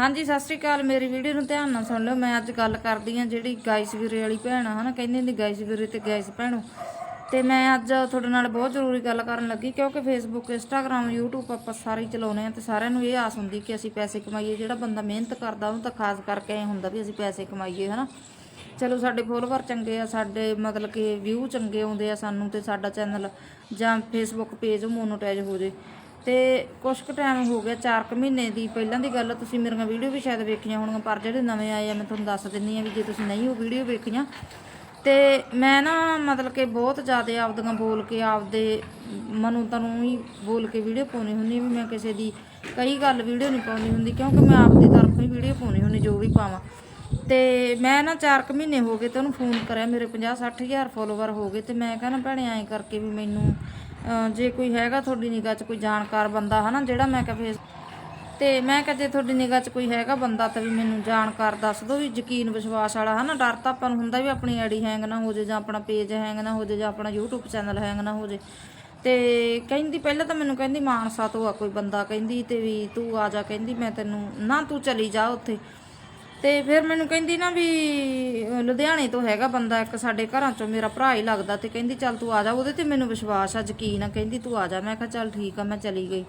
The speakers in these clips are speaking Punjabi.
ਹਾਂਜੀ, ਸਤਿ ਸ੍ਰੀ ਅਕਾਲ। ਮੇਰੀ ਵੀਡੀਓ ਨੂੰ ਧਿਆਨ ਨਾਲ ਸੁਣ ਲਓ। ਮੈਂ ਅੱਜ ਗੱਲ ਕਰਦੀ ਆ ਜਿਹੜੀ ਗਾਇਸ ਵੀਰੇ ਵਾਲੀ ਭੈਣ ਆ, ਹਨਾ? ਕਹਿੰਦੀ ਹੁੰਦੀ ਗਾਇਸ ਵੀਰੇ ਤੇ ਗਾਇਸ ਭੈਣੋ। ਤੇ ਮੈਂ ਅੱਜ ਤੁਹਾਡੇ ਨਾਲ ਬਹੁਤ ਜ਼ਰੂਰੀ ਗੱਲ ਕਰਨ ਲੱਗੀ, ਕਿਉਂਕਿ ਫੇਸਬੁੱਕ ਇੰਸਟਾਗ੍ਰam YouTube ਆਪਾਂ ਸਾਰੇ ਹੀ ਚਲਾਉਨੇ ਆ ਤੇ ਸਾਰਿਆਂ ਨੂੰ ਇਹ ਆਸ ਹੁੰਦੀ ਕਿ ਅਸੀਂ ਪੈਸੇ ਕਮਾਈਏ। ਜਿਹੜਾ ਬੰਦਾ ਮਿਹਨਤ ਕਰਦਾ, ਉਹਨੂੰ ਤਾਂ ਖਾਸ ਕਰਕੇ ਇਹ ਹੁੰਦਾ ਵੀ ਅਸੀਂ ਪੈਸੇ ਕਮਾਈਏ, ਹਨਾ? ਚਲੋ, ਸਾਡੇ ਫੋਲੋਵਰ ਚੰਗੇ ਆ, ਸਾਡੇ ਮਤਲਬ ਕਿ ਵਿਊ ਚੰਗੇ ਆਉਂਦੇ ਆ ਸਾਨੂੰ ਤੇ ਸਾਡਾ ਚੈਨਲ ਜਾਂ ਫੇਸਬੁੱਕ ਪੇਜ ਮੋਨੋਟਾਈਜ਼ ਹੋ ਜੇ। ਤੇ ਕੁਛ ਕੁ ਟਾਈਮ ਹੋ ਗਿਆ 4 ਕੁ ਮਹੀਨੇ ਦੀ। ਪਹਿਲਾਂ ਦੀ ਗੱਲ ਤੁਸੀਂ ਮੇਰੀਆਂ ਵੀਡੀਓ ਵੀ ਸ਼ਾਇਦ ਵੇਖੀਆਂ ਹੋਣਗੀਆਂ, ਪਰ ਜਿਹੜੇ ਨਵੇਂ ਆਏ ਆ, ਮੈਂ ਤੁਹਾਨੂੰ ਦੱਸ ਦਿੰਨੀ ਆ ਵੀ ਜੇ ਤੁਸੀਂ ਨਹੀਂ ਉਹ ਵੀਡੀਓ ਵੇਖੀਆਂ, ਤੇ ਮੈਂ ਨਾ ਮਤਲਬ ਕਿ ਬਹੁਤ ਜ਼ਿਆਦਾ ਆਪਦੀਆਂ ਬੋਲ ਕੇ ਆਪਦੇ ਮਨੋਂ ਤਨੂੰ ਹੀ ਬੋਲ ਕੇ ਵੀਡੀਓ ਪਾਉਣੀ ਹੁੰਦੀ ਵੀ ਮੈਂ ਕਿਸੇ ਦੀ ਕਈ ਗੱਲ ਵੀਡੀਓ ਨਹੀਂ ਪਾਉਣੀ ਹੁੰਦੀ, ਕਿਉਂਕਿ ਮੈਂ ਆਪਦੀ ਤਰਫੋਂ ਹੀ ਵੀਡੀਓ ਪਾਉਣੀ ਹੁੰਦੀ, ਜੋ ਵੀ ਪਾਵਾਂ। ਤੇ ਮੈਂ ਨਾ 4 ਕੁ ਮਹੀਨੇ ਹੋ ਗਏ ਤੇ ਉਹਨੂੰ ਫੋਨ ਕਰਿਆ, ਮੇਰੇ 50 60000 ਫੋਲੋਵਰ ਹੋ ਗਏ, ਤੇ ਮੈਂ ਕਹਿੰਦਾ ਭੈਣੇ ਐਂ ਕਰਕੇ ਵੀ ਮੈਨੂੰ ਜੇ ਕੋਈ ਹੈਗਾ ਤੁਹਾਡੀ ਨਿਗਾਹ 'ਚ ਕੋਈ ਜਾਣਕਾਰ ਬੰਦਾ ਹਨਾ, ਜਿਹੜਾ ਮੈਂ ਕਿਹਾ ਫੇਸ ਤੇ ਮੈਂ ਕਿਹਾ ਜੇ ਤੁਹਾਡੀ ਨਿਗਾਹ 'ਚ ਕੋਈ ਹੈਗਾ ਬੰਦਾ ਤਾਂ ਵੀ ਮੈਨੂੰ ਜਾਣਕਾਰ ਦੱਸ ਦਿਓ ਵੀ ਯਕੀਨ ਵਿਸ਼ਵਾਸ ਵਾਲਾ ਹਨਾ। ਡਰ ਤਾਂ ਆਪਾਂ ਨੂੰ ਹੁੰਦਾ ਵੀ ਆਪਣੀ ਆਈਡੀ ਹੈਂਗ ਨਾ ਹੋ ਜੇ ਜਾਂ ਆਪਣਾ ਪੇਜ ਹੈਂਗ ਨਾ ਹੋ ਜੇ ਜਾਂ ਆਪਣਾ YouTube ਚੈਨਲ ਹੈਂਗ ਨਾ ਹੋ ਜੇ। ਤੇ ਕਹਿੰਦੀ ਪਹਿਲਾਂ ਤਾਂ ਮੈਨੂੰ ਕਹਿੰਦੀ ਮਾਨਸਾ ਤੋਂ ਆ ਕੋਈ ਬੰਦਾ, ਕਹਿੰਦੀ ਤੇ ਵੀ ਤੂੰ ਆ ਜਾ, ਕਹਿੰਦੀ ਮੈਂ ਤੈਨੂੰ ਨਾ ਤੂੰ ਚਲੀ ਜਾ ਉੱਥੇ। ਤੇ ਫਿਰ ਮੈਨੂੰ ਕਹਿੰਦੀ ਨਾ ਵੀ ਲੁਧਿਆਣੇ ਤੋਂ ਹੈਗਾ ਬੰਦਾ ਇੱਕ ਸਾਡੇ ਘਰਾਂ ਚੋਂ, ਮੇਰਾ ਭਰਾ ਹੀ ਲੱਗਦਾ ਤੇ ਕਹਿੰਦੀ ਚੱਲ ਤੂੰ ਆ ਜਾ, ਉਹਦੇ ਤੇ ਮੈਨੂੰ ਵਿਸ਼ਵਾਸ ਆ ਯਕੀਨ ਆ, ਕਹਿੰਦੀ ਤੂੰ ਆ ਜਾ। ਮੈਂ ਕਿਹਾ ਚੱਲ ਠੀਕ ਆ, ਮੈਂ ਚਲੀ ਗਈ।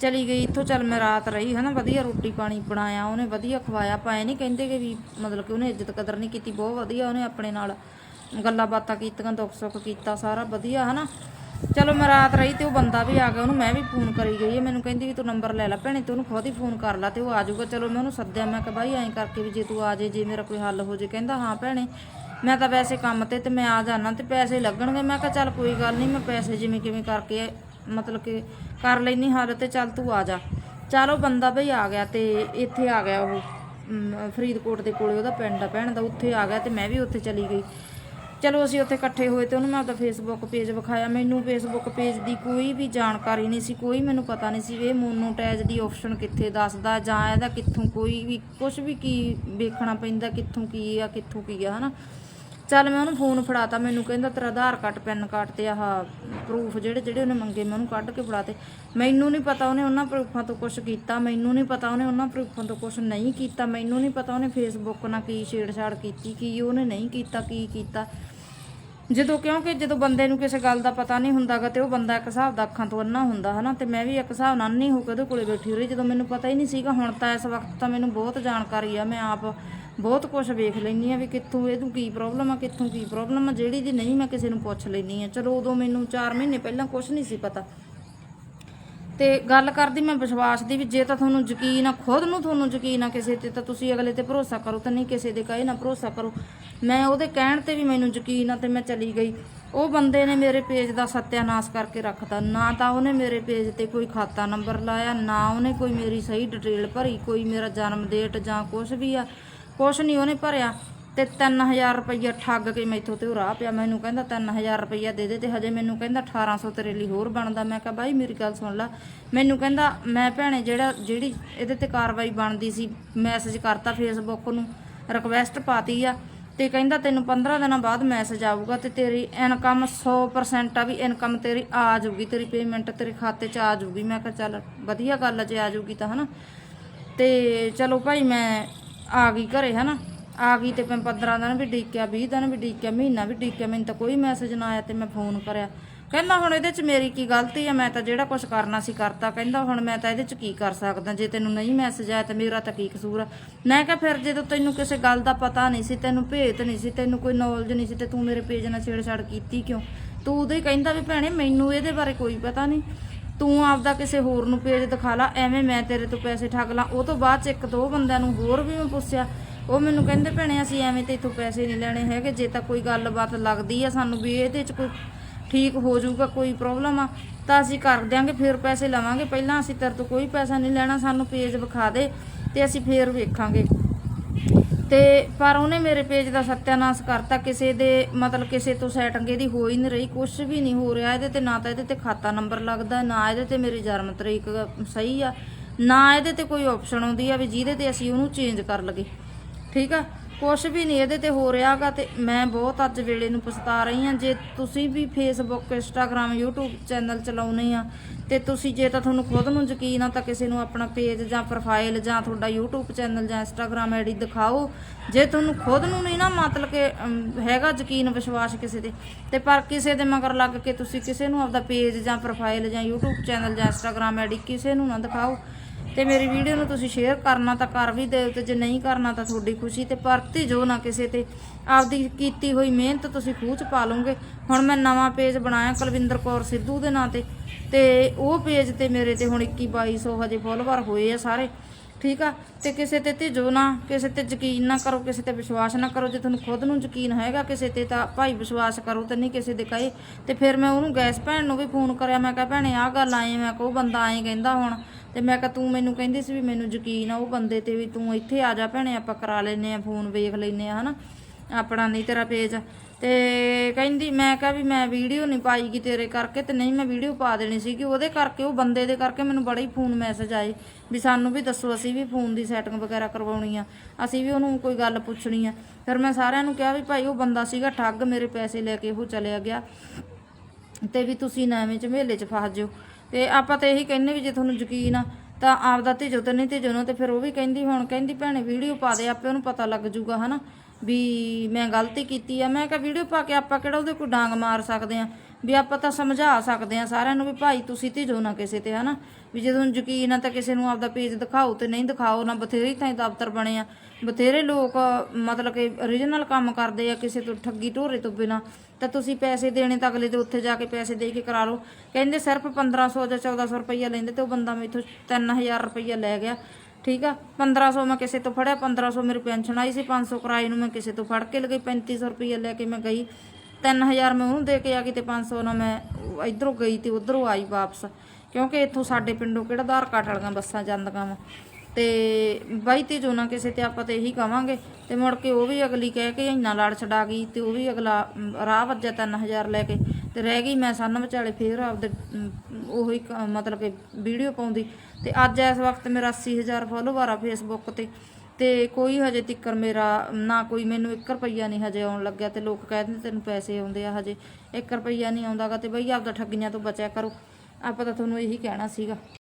ਚਲੀ ਗਈ, ਇੱਥੋਂ ਚੱਲ ਮੈਂ ਰਾਤ ਰਹੀ, ਹਨਾ, ਵਧੀਆ ਰੋਟੀ ਪਾਣੀ ਬਣਾਇਆ, ਉਹਨੇ ਵਧੀਆ ਖਵਾਇਆ ਪਾਏ ਨਹੀਂ ਕਹਿੰਦੇ ਕਿ ਵੀ ਮਤਲਬ ਕਿ ਉਹਨੇ ਇੱਜ਼ਤ ਕਦਰ ਨਹੀਂ ਕੀਤੀ, ਬਹੁਤ ਵਧੀਆ ਉਹਨੇ ਆਪਣੇ ਨਾਲ ਗੱਲਾਂ ਬਾਤਾਂ ਕੀਤੀਆਂ ਦੁੱਖ ਸੁੱਖ ਕੀਤਾ, ਸਾਰਾ ਵਧੀਆ, ਹਨਾ। ਚਲੋ ਮੈਂ ਰਾਤ ਰਹੀ ਤੇ ਉਹ ਬੰਦਾ ਵੀ ਆ ਗਿਆ, ਉਹਨੂੰ ਮੈਂ ਵੀ ਫੋਨ ਕਰੀ ਗਈ ਹੈ ਮੈਨੂੰ ਕਹਿੰਦੀ ਵੀ ਤੂੰ ਨੰਬਰ ਲੈ ਲੈ ਭੈਣੇ, ਤੇ ਉਹਨੂੰ ਖੁਦ ਹੀ ਫੋਨ ਕਰ ਲਾ ਤੇ ਉਹ ਆ ਜਾਊਗਾ। ਚਲੋ ਮੈਂ ਉਹਨੂੰ ਸੱਦਿਆ, ਮੈਂ ਕਿਹਾ ਬਾਈ ਐਂ ਕਰਕੇ ਵੀ ਜੇ ਤੂੰ ਆ ਜੇ ਜੇ ਮੇਰਾ ਕੋਈ ਹੱਲ ਹੋ ਜੇ, ਕਹਿੰਦਾ ਹਾਂ ਭੈਣੇ। ਮੈਂ ਤਾਂ ਵੈਸੇ ਕੰਮ ਤੇ ਤੇ ਮੈਂ ਆ ਜਾਣਾ ਤੇ ਪੈਸੇ ਲੱਗਣਗੇ। ਮੈਂ ਕਿਹਾ ਚੱਲ ਕੋਈ ਗੱਲ ਨਹੀਂ ਮੈਂ ਪੈਸੇ ਜਿਵੇਂ ਕਿਵੇਂ ਕਰਕੇ ਮਤਲਬ ਕਿ ਕਰ ਲੈਣੀ ਹੱਲ ਤੇ ਚੱਲ ਤੂੰ ਆ ਜਾ। ਚਲੋ ਬੰਦਾ ਬਈ ਆ ਗਿਆ ਤੇ ਇੱਥੇ ਆ ਗਿਆ ਉਹ ਫਰੀਦਕੋਟ ਦੇ ਕੋਲੇ ਉਹਦਾ ਪਿੰਡ ਆ, ਭੈਣ ਦਾ, ਉੱਥੇ ਆ ਗਿਆ ਤੇ ਮੈਂ ਵੀ ਉੱਥੇ ਚਲੀ ਗਈ। ਚਲੋ ਅਸੀਂ ਉੱਥੇ ਇਕੱਠੇ ਹੋਏ ਤੇ ਉਹਨੂੰ ਮੈਂ ਆਪਦਾ ਫੇਸਬੁੱਕ ਪੇਜ ਵਿਖਾਇਆ। ਮੈਨੂੰ ਫੇਸਬੁੱਕ ਪੇਜ ਦੀ ਕੋਈ ਵੀ ਜਾਣਕਾਰੀ ਨਹੀਂ ਸੀ, ਕੋਈ ਮੈਨੂੰ ਪਤਾ ਨਹੀਂ ਸੀ ਵੀ ਇਹ ਮੋਨੋਟਾਈਜ਼ ਦੀ ਆਪਸ਼ਨ ਕਿੱਥੇ ਦੱਸਦਾ ਜਾਂ ਇਹਦਾ ਕਿੱਥੋਂ ਕੋਈ ਵੀ ਕੁਝ ਵੀ ਕੀ ਵੇਖਣਾ ਪੈਂਦਾ, ਕਿੱਥੋਂ ਕੀ ਆ, ਕਿੱਥੋਂ ਕੀ ਆ, ਹਨਾ। ਚੱਲ ਮੈਂ ਉਹਨੂੰ ਫੋਨ ਫੜਾਤਾ, ਮੈਨੂੰ ਕਹਿੰਦਾ ਤੇਰਾ ਆਧਾਰ ਕਾਰਡ, ਪੈਨ ਕਾਰਡ ਤੇ ਆਹ ਪ੍ਰੂਫ ਜਿਹੜੇ ਜਿਹੜੇ ਉਹਨੇ ਮੰਗੇ ਮੈਂ ਉਹਨੂੰ ਕੱਢ ਕੇ ਫੜਾਤੇ। ਮੈਨੂੰ ਨਹੀਂ ਪਤਾ ਉਹਨੇ ਉਹਨਾਂ ਪ੍ਰੂਫਾਂ ਤੋਂ ਕੁਝ ਕੀਤਾ, ਮੈਨੂੰ ਨਹੀਂ ਪਤਾ ਉਹਨੇ ਉਹਨਾਂ ਪ੍ਰੂਫਾਂ ਤੋਂ ਕੁਝ ਨਹੀਂ ਕੀਤਾ, ਮੈਨੂੰ ਨਹੀਂ ਪਤਾ ਉਹਨੇ ਫੇਸਬੁੱਕ ਨਾਲ ਕੀ ਛੇੜਛਾੜ ਕੀਤੀ, ਕੀ ਉਹਨੇ ਨਹੀਂ ਕੀਤਾ, ਕੀ ਕੀਤਾ। ਜਦੋਂ ਕਿਉਂਕਿ ਜਦੋਂ ਬੰਦੇ ਨੂੰ ਕਿਸੇ ਗੱਲ ਦਾ ਪਤਾ ਨਹੀਂ ਹੁੰਦਾਗਾ ਤੇ ਉਹ ਬੰਦਾ ਇੱਕ ਹਿਸਾਬ ਦਾ ਅੱਖਾਂ ਤੋਂ ਅੰਨਾ ਹੁੰਦਾ, ਹਨਾ? ਤੇ ਮੈਂ ਵੀ ਇੱਕ ਹਿਸਾਬ ਨਾਲ ਨਹੀਂ ਹੋ ਕੇ ਉਹਦੇ ਕੋਲੇ ਬੈਠੀ ਰਹੀ। ਜਦੋਂ ਮੈਨੂੰ ਪਤਾ ਹੀ ਨਹੀਂ ਸੀਗਾ, ਹੁਣ ਤਾਂ ਇਸ ਵਕਤ ਤਾਂ ਮੈਨੂੰ ਬਹੁਤ ਜਾਣਕਾਰੀ ਆ, ਮੈਂ ਆਪ ਬਹੁਤ ਕੁਝ ਵੇਖ ਲੈਂਦੀ ਆ ਵੀ ਕਿੱਥੋਂ, ਇਹਨੂੰ ਕੀ ਪ੍ਰੋਬਲਮ ਆ, ਕਿੱਥੋਂ ਕੀ ਪ੍ਰੋਬਲਮ ਆ, ਜਿਹੜੀ ਦੀ ਨਹੀਂ ਮੈਂ ਕਿਸੇ ਨੂੰ ਪੁੱਛ ਲੈਂਦੀ ਆ। ਚਲੋ ਉਦੋਂ ਮੈਨੂੰ 4 ਮਹੀਨੇ ਪਹਿਲਾਂ ਕੁਝ ਨਹੀਂ ਸੀ ਪਤਾ। ਤੇ ਗੱਲ ਕਰਦੀ ਮੈਂ ਵਿਸ਼ਵਾਸ ਦੀ ਵੀ ਜੇ ਤਾਂ ਤੁਹਾਨੂੰ ਯਕੀਨ ਆ, ਖੁਦ ਨੂੰ ਤੁਹਾਨੂੰ ਯਕੀਨ ਆ ਕਿਸੇ ਤੇ, ਤਾਂ ਤੁਸੀਂ ਅਗਲੇ ਤੇ ਭਰੋਸਾ ਕਰੋ ਤਾਂ ਨਹੀਂ ਕਿਸੇ ਦੇ ਕਹੇ ਨਾ ਭਰੋਸਾ ਕਰੋ। ਮੈਂ ਉਹਦੇ ਕਹਿਣ ਤੇ ਵੀ ਮੈਨੂੰ ਯਕੀਨ ਆ ਤੇ ਮੈਂ ਚਲੀ ਗਈ। ਉਹ ਬੰਦੇ ਨੇ ਮੇਰੇ ਪੇਜ ਦਾ ਸਤਿਆਨਾਸ ਕਰਕੇ ਰੱਖਤਾ। ਨਾ ਤਾਂ ਉਹਨੇ ਮੇਰੇ ਪੇਜ ਤੇ ਕੋਈ ਖਾਤਾ ਨੰਬਰ ਲਾਇਆ, ਨਾ ਉਹਨੇ ਕੋਈ ਮੇਰੀ ਸਹੀ ਡਿਟੇਲ ਭਰੀ, ਕੋਈ ਮੇਰਾ ਜਨਮ ਡੇਟ ਜਾਂ ਕੁਝ ਵੀ ਆ। ਕੁਝ ਨਹੀਂ ਉਹਨੇ ਭਰਿਆ। ਤੇ 3000 ਰੁਪਈਆ ਠੱਗ ਕੇ ਮੈਥੋਂ ਤੇ ਉਹ ਰਾਹ ਪਿਆ। ਮੈਨੂੰ ਕਹਿੰਦਾ 3000 ਰੁਪਈਆ ਦੇ ਦੇ ਤੇ ਹਜੇ ਮੈਨੂੰ ਕਹਿੰਦਾ 1800 ਤੇਰੇ ਲਈ ਹੋਰ ਬਣਦਾ। ਮੈਂ ਕਿਹਾ, ਬਾਈ, ਮੇਰੀ ਗੱਲ ਸੁਣ ਲੈ। ਮੈਨੂੰ ਕਹਿੰਦਾ, ਮੈਂ ਭੈਣੇ, ਜਿਹੜਾ, ਜਿਹੜੀ ਇਹਦੇ ਤੇ ਕਾਰਵਾਈ ਬਣਦੀ ਸੀ, ਮੈਸੇਜ ਕਰਤਾ ਫੇਸਬੁੱਕ ਨੂੰ ਰਿਕਵੈਸਟ ਪਾਤੀ ਆ ਤੇ ਕਹਿੰਦਾ, ਤੈਨੂੰ 15 ਦਿਨਾਂ ਬਾਅਦ ਮੈਸੇਜ ਆਊਗਾ ਤੇ ਤੇਰੀ ਇਨਕਮ 100% ਆ ਵੀ ਇਨਕਮ ਤੇਰੀ ਆ ਜਾਊਗੀ, ਤੇਰੀ ਪੇਮੈਂਟ ਤੇਰੇ ਖਾਤੇ 'ਚ ਆ ਜਾਊਗੀ। ਮੈਂ ਕਿਹਾ, ਚੱਲ, ਵਧੀਆ ਗੱਲ ਆ, ਜੇ ਆ ਜਾਊਗੀ ਤਾਂ ਹਨਾ। ਤੇ ਚਲੋ ਭਾਈ, ਮੈਂ ਆ ਗਈ ਘਰੇ, ਹਨਾ। ਆ ਗਈ ਤੇ ਮੈਂ 15 ਦਿਨ ਵੀ ਡੀਕਿਆ 20 ਦਿਨ ਵੀ ਡੀਕਿਆ ਮਹੀਨਾ ਵੀ ਡੀਕਿਆ ਮੈਨੂੰ ਤਾਂ ਕੋਈ ਮੈਸੇਜ ਨਾ ਆਇਆ ਤੇ ਮੈਂ ਫੋਨ ਕਰਿਆ। ਕਹਿੰਦਾ ਹੁਣ ਇਹਦੇ 'ਚ ਮੇਰੀ ਕੀ ਗਲਤੀ ਆ? ਮੈਂ ਤਾਂ ਜਿਹੜਾ ਕੁਝ ਕਰਨਾ ਸੀ ਕਰਤਾ। ਕਹਿੰਦਾ ਹੁਣ ਮੈਂ ਤਾਂ ਇਹਦੇ 'ਚ ਕੀ ਕਰ ਸਕਦਾ? ਜੇ ਤੈਨੂੰ ਨਹੀਂ ਮੈਸੇਜ ਆਇਆ ਤਾਂ ਮੇਰਾ ਤਾਂ ਕੀ ਕਸੂਰ ਆ? ਮੈਂ ਕਿਹਾ ਫਿਰ ਜਦੋਂ ਤੈਨੂੰ ਕਿਸੇ ਗੱਲ ਦਾ ਪਤਾ ਨਹੀਂ ਸੀ, ਤੈਨੂੰ ਭੇਤ ਨਹੀਂ ਸੀ, ਤੈਨੂੰ ਕੋਈ ਨੌਲੇਜ ਨਹੀਂ ਸੀ ਤੇ ਤੂੰ ਮੇਰੇ ਪੇਜ ਨਾਲ ਛੇੜਛਾੜ ਕੀਤੀ ਕਿਉਂ? ਤੂੰ ਉਦੋਂ ਹੀ ਕਹਿੰਦਾ ਵੀ ਭੈਣੇ ਮੈਨੂੰ ਇਹਦੇ ਬਾਰੇ ਕੋਈ ਪਤਾ ਨਹੀਂ। ਤੂੰ ਆਪਦਾ ਕਿਸੇ ਹੋਰ ਨੂੰ ਪੇਜ ਦਿਖਾ ਲਾ। ਐਵੇਂ ਮੈਂ ਤੇਰੇ ਤੋਂ ਪੈਸੇ ਠੱਗ ਲਾਂ। ਉਹ ਤੋਂ ਬਾਅਦ ਚ ਇੱਕ ਦੋ ਬੰਦਿਆਂ ਨੂੰ ਹੋਰ ਵੀ ਮੈਂ ਪੁੱਛਿਆ। ਉਹ ਮੈਨੂੰ ਕਹਿੰਦੇ ਭੈਣੇ ਅਸੀਂ ਐਵੇਂ ਤੇ ਇਥੋਂ ਪੈਸੇ ਨਹੀਂ ਲੈਣੇ ਹੈਗੇ, ਜੇ ਤਾਂ ਕੋਈ ਗੱਲਬਾਤ ਲੱਗਦੀ ਆ ਸਾਨੂੰ ਵੀ ਇਹਦੇ ਚ ਕੋਈ ਠੀਕ ਹੋ ਜਾਊਗਾ, ਕੋਈ ਪ੍ਰੋਬਲਮ ਆ, ਤਾਂ ਅਸੀਂ ਕਰ ਦਿਆਂਗੇ, ਫਿਰ ਪੈਸੇ ਲਵਾਂਗੇ। ਪਹਿਲਾਂ ਅਸੀਂ ਤੇਰੇ ਤੋਂ ਕੋਈ ਪੈਸਾ ਨਹੀਂ ਲੈਣਾ, ਸਾਨੂੰ ਪੇਜ ਵਿਖਾ ਦੇ ਤੇ ਅਸੀਂ ਫੇਰ ਵੇਖਾਂਗੇ। ਤੇ ਪਰ ਉਹਨੇ ਮੇਰੇ ਪੇਜ ਦਾ ਸੱਤਿਆਨਾਸ਼ ਕਰਤਾ, ਕਿਸੇ ਦੇ ਮਤਲਬ ਕਿਸੇ ਤੋਂ ਸੈਟਿੰਗ ਦੀ ਹੋ ਹੀ ਨਹੀਂ ਰਹੀ ਕੁਝ ਵੀ ਨਹੀਂ ਹੋ ਰਿਹਾ ਇਹਦੇ ਤੇ, ਨਾ ਤਾਂ ਇਹਦੇ ਤੇ ਖਾਤਾ ਨੰਬਰ ਲੱਗਦਾ, ਨਾ ਇਹਦੇ ਤੇ ਮੇਰੀ ਜਨਮ ਤਰੀਕ ਸਹੀ ਆ, ਨਾ ਇਹਦੇ ਤੇ ਕੋਈ ਆਪਸ਼ਨ ਆਉਂਦੀ ਆ ਵੀ ਜਿਹਦੇ ਤੇ ਅਸੀਂ ਉਹਨੂੰ ਚੇਂਜ ਕਰ ਲਗੇ ਠੀਕ ਆ? ਕੁਛ ਵੀ ਨਹੀਂ, ਇਹਦੇ ਤੇ ਹੋ ਰਿਹਾਗਾ ਤੇ ਮੈਂ ਬਹੁਤ ਅੱਜ ਵੇਲੇ ਨੂੰ ਪਛਤਾ ਰਹੀ ਹਾਂ ਜੇ ਤੁਸੀਂ ਵੀ ਫੇਸਬੁੱਕ ਇੰਸਟਾਗ੍ਰam YouTube ਚੈਨਲ ਚਲਾਉਨੇ ਆ, ਤੇ ਤੁਸੀਂ ਜੇ ਤਾਂ ਤੁਹਾਨੂੰ ਖੁਦ ਨੂੰ ਯਕੀਨ ਆ ਤਾਂ ਕਿਸੇ ਨੂੰ ਆਪਣਾ ਪੇਜ ਜਾਂ ਪ੍ਰੋਫਾਈਲ ਜਾਂ ਤੁਹਾਡਾ YouTube ਚੈਨਲ ਜਾਂ ਇੰਸਟਾਗ੍ਰam ਆਈਡੀ ਦਿਖਾਓ। ਜੇ ਤੁਹਾਨੂੰ ਖੁਦ ਨੂੰ ਨਹੀਂ ਨਾ ਮਤਲਬ ਕਿ ਹੈਗਾ ਯਕੀਨ, ਵਿਸ਼ਵਾਸ ਕਿਸੇ ਤੇ ਤੇ ਪਰ ਕਿਸੇ ਦੇ ਮਗਰ ਲੱਗ ਕੇ ਤੁਸੀਂ ਕਿਸੇ ਨੂੰ ਆਪਦਾ ਪੇਜ ਜਾਂ ਪ੍ਰੋਫਾਈਲ ਜਾਂ YouTube ਚੈਨਲ ਜਾਂ ਇੰਸਟਾਗ੍ਰam ਆਈਡੀ ਕਿਸੇ ਨੂੰ ਨਾ ਦਿਖਾਓ। ਤੇ ਮੇਰੀ ਵੀਡੀਓ ਨੂੰ ਤੁਸੀਂ ਸ਼ੇਅਰ ਕਰਨਾ ਤਾਂ ਕਰ ਵੀ ਦਿਓ ਤੇ ਜੇ ਨਹੀਂ ਕਰਨਾ ਤਾਂ ਤੁਹਾਡੀ ਖੁਸ਼ੀ ਤੇ ਪਰਤੀ ਜੋ ਨਾ ਕਿਸੇ ਤੇ। ਆਪਦੀ ਕੀਤੀ ਹੋਈ ਮਿਹਨਤ ਤੁਸੀਂ ਖੂਹ ਚ ਪਾ ਲਓਗੇ। ਹੁਣ ਮੈਂ ਨਵਾਂ ਪੇਜ ਬਣਾਇਆ ਕੁਲਵਿੰਦਰ ਕੌਰ ਸਿੱਧੂ ਦੇ ਨਾਂ ਤੇ ਤੇ ਉਹ ਪੇਜ ਤੇ ਮੇਰੇ ਤੇ ਹੁਣ 21 2200 ਹਜੇ ਫੋਲੋਵਰ ਹੋਏ ਆ ਸਾਰੇ। ਠੀਕ ਆ? ਤੇ ਕਿਸੇ ਤੇ ਧਿਜੋ ਨਾ, ਕਿਸੇ ਤੇ ਯਕੀਨ ਨਾ ਕਰੋ, ਕਿਸੇ ਤੇ ਵਿਸ਼ਵਾਸ ਨਾ ਕਰੋ। ਜੇ ਤੁਹਾਨੂੰ ਖੁਦ ਨੂੰ ਯਕੀਨ ਹੈਗਾ ਕਿਸੇ ਤੇ, ਤਾਂ ਭਾਈ ਵਿਸ਼ਵਾਸ ਕਰੋ ਤੇ ਨਹੀਂ ਕਿਸੇ ਦੇ ਕਹੇ। ਤੇ ਫਿਰ ਮੈਂ ਉਹਨੂੰ ਗੈਸ ਭੈਣ ਨੂੰ ਵੀ ਫੋਨ ਕਰਿਆ, ਮੈਂ ਕਿਹਾ, ਭੈਣੇ, ਆਹ ਗੱਲ ਆਏ, ਮੈਂ ਕਿਹਾ, ਉਹ ਬੰਦਾ ਆਏ ਕਹਿੰਦਾ ਹੁਣ। ਤੇ ਮੈਂ ਕਿਹਾ, ਤੂੰ ਮੈਨੂੰ ਕਹਿੰਦੀ ਸੀ ਵੀ ਮੈਨੂੰ ਯਕੀਨ ਆ ਉਹ ਬੰਦੇ ਤੇ ਵੀ, ਤੂੰ ਇੱਥੇ ਆ ਜਾ ਭੈਣੇ, ਆਪਾਂ ਕਰਾ ਲੈਨੇ ਆ ਫੋਨ ਵੇਖ ਲੈਨੇ ਆ ਹਨਾ? ਆਪਣਾ ਨਹੀਂ ਤੇਰਾ ਪੇਜ। ਤੇ ਕਹਿੰਦੀ, ਮੈਂ ਕਿਹਾ ਵੀ ਮੈਂ ਵੀਡੀਓ ਨਹੀਂ ਪਾਈਗੀ ਤੇਰੇ ਕਰਕੇ ਤੇ ਨਹੀਂ ਮੈਂ ਵੀਡੀਓ ਪਾ ਦੇਣੀ ਸੀਗੀ। ਉਹਦੇ ਕਰਕੇ, ਉਹ ਬੰਦੇ ਦੇ ਕਰਕੇ ਮੈਨੂੰ ਬੜਾ ਹੀ ਫੋਨ ਮੈਸੇਜ ਆਏ ਵੀ ਸਾਨੂੰ ਵੀ ਦੱਸੋ, ਅਸੀਂ ਵੀ ਫੋਨ ਦੀ ਸੈਟਿੰਗ ਵਗੈਰਾ ਕਰਵਾਉਣੀ ਆ। ਅਸੀਂ ਵੀ ਉਹਨੂੰ ਕੋਈ ਗੱਲ ਪੁੱਛਣੀ ਆ। ਫਿਰ ਮੈਂ ਸਾਰਿਆਂ ਨੂੰ ਕਿਹਾ ਵੀ ਭਾਈ, ਉਹ ਬੰਦਾ ਸੀਗਾ, ਠੱਗ ਮੇਰੇ ਪੈਸੇ ਲੈ ਕੇ ਉਹ ਚਲਿਆ ਗਿਆ। ਤੇ ਵੀ ਤੁਸੀਂ ਨਾ ਐਵੇਂ ਝਮੇਲੇ 'ਚ ਫਸ ਜਿਓ। ਤੇ ਆਪਾਂ ਤਾਂ ਇਹੀ ਕਹਿੰਨੇ ਵੀ ਜੇ ਤੁਹਾਨੂੰ ਯਕੀਨ ਆ, ਤਾਂ ਆਪਦਾ ਧਿਜੋ ਤੇ ਨਹੀਂ ਧਿਜੋ ਨਾ, ਤੇ ਫਿਰ ਉਹ ਵੀ ਕਹਿੰਦੀ, ਹੁਣ ਕਹਿੰਦੀ ਭੈਣੇ, ਵੀਡੀਓ ਪਾ ਦੇ, ਆਪੇ ਉਹਨੂੰ ਪਤਾ ਲੱਗ ਜੂਗਾ ਹਨਾ? ਵੀ ਮੈਂ ਗਲਤੀ ਕੀਤੀ ਆ। ਮੈਂ ਕਿਹਾ ਵੀਡੀਓ ਪਾ ਕੇ ਆਪਾਂ ਕਿਹੜਾ ਉਹਦੇ ਕੋਈ ਡਾਂਗ ਮਾਰ ਸਕਦੇ ਆ? ਵੀ ਆਪਾਂ ਤਾਂ ਸਮਝਾ ਸਕਦੇ ਆ ਸਾਰਿਆਂ ਨੂੰ ਵੀ ਭਾਈ ਤੁਸੀਂ ਧਿਜੋ ਨਾ ਕਿਸੇ ਤੇ, ਹਨਾ? ਵੀ ਜਦੋਂ ਯਕੀਨ ਆ ਤਾਂ ਕਿਸੇ ਨੂੰ ਆਪਦਾ ਪੇਜ ਦਿਖਾਓ ਤੇ ਨਹੀਂ ਦਿਖਾਓ, ਨਾ ਬਥੇਰੇ ਥਾਂ ਦਫ਼ਤਰ ਬਣੇ ਆ। ਬਥੇਰੇ ਲੋਕ ਮਤਲਬ ਕਿ ਓਰੀਜਨਲ ਕੰਮ ਕਰਦੇ ਆ ਕਿਸੇ ਤੋਂ ਠੱਗੀ ਢੋਰੇ ਤੋਂ ਬਿਨਾ। ਤਾਂ ਤੁਸੀਂ ਪੈਸੇ ਦੇਣੇ ਤਾਂ ਅਗਲੇ ਦੇ ਉੱਥੇ ਜਾ ਕੇ ਪੈਸੇ ਦੇ ਕੇ ਕਰਾ ਲਓ। ਕਹਿੰਦੇ ਸਿਰਫ 1500 ਜਾਂ 1400 ਰੁਪਈਆ ਲੈਂਦੇ ਤੇ ਉਹ ਬੰਦਾ ਮੈਥੋਂ 3000 ਰੁਪਈਆ ਲੈ ਗਿਆ। ਠੀਕ ਆ? 1500 ਮੈਂ ਕਿਸੇ ਤੋਂ ਫੜਿਆ 1500 ਮੇਰੀ ਪੈਨਸ਼ਨ ਆਈ ਸੀ 500 ਕਿਰਾਏ ਨੂੰ ਮੈਂ ਕਿਸੇ ਤੋਂ ਫੜ ਕੇ ਲਗਈ 3500 ਰੁਪਈਆ ਲੈ ਕੇ ਮੈਂ ਗਈ। 3000 ਮੈਂ ਉਹਨੂੰ ਦੇ ਕੇ ਆ ਗਈ ਤੇ 500 ਨਾਲ ਮੈਂ ਇਧਰੋਂ ਗਈ ਤੇ ਉਧਰੋਂ ਆਈ ਵਾਪਸ। ਕਿਉਂਕਿ ਇੱਥੋਂ ਸਾਡੇ ਪਿੰਡੋਂ ਕਿਹੜਾ ਆਧਾਰ ਕਾਰਡ ਵਾਲੀਆਂ ਬੱਸਾਂ ਜਾਂਦੀਆਂ ਵਾ। ਤੇ ਬਾਈ ਤੇ ਜੋ ਨਾ ਕਿਸੇ ਤੇ ਆਪਾਂ ਤੇ ਇਹੀ ਕਵਾਂਗੇ ਤੇ ਮੁੜ ਕੇ ਉਹ ਵੀ ਅਗਲੀ ਕਹਿ ਕੇ ਇੰਨਾ ਲੜ ਛਡਾ ਗਈ ਤੇ ਉਹ ਵੀ ਅਗਲਾ ਰਾਹ ਵੱਜਿਆ 3000 ਲੈ ਕੇ ਤੇ ਰਹਿ ਗਈ ਮੈਂ ਸੰਨ ਵਿਚਾਲੇ ਫੇਰ ਆਪਦੇ ਉਹੀ ਕ- ਮਤਲਬ ਕਿ ਵੀਡੀਓ ਪਾਉਂਦੀ ਤੇ ਅੱਜ ਇਸ ਵਕਤ ਮੇਰਾ 80000 ਫੋਲੋਵਰ ਆ ਫੇਸਬੁੱਕ ਤੇ ਤੇ ਕੋਈ ਹਜੇ ਤਿੱਕਰ ਮੇਰਾ, ਨਾ ਕੋਈ ਮੈਨੂੰ 1 ਰੁਪਈਆ ਨਹੀਂ ਹਜੇ ਆਉਣ ਲੱਗਿਆ ਤੇ ਲੋਕ ਕਹਿੰਦੇ ਤੈਨੂੰ ਪੈਸੇ ਆਉਂਦੇ ਆ ਹਜੇ 1 ਰੁਪਈਆ ਨਹੀਂ ਆਉਂਦਾਗਾ ਤੇ ਬਈ ਆਪਦਾ ਠੱਗੀਆਂ ਤੋਂ ਬਚਿਆ ਕਰੋ। ਆਪਾਂ ਤਾਂ ਤੁਹਾਨੂੰ ਇਹੀ ਕਹਿਣਾ ਸੀਗਾ।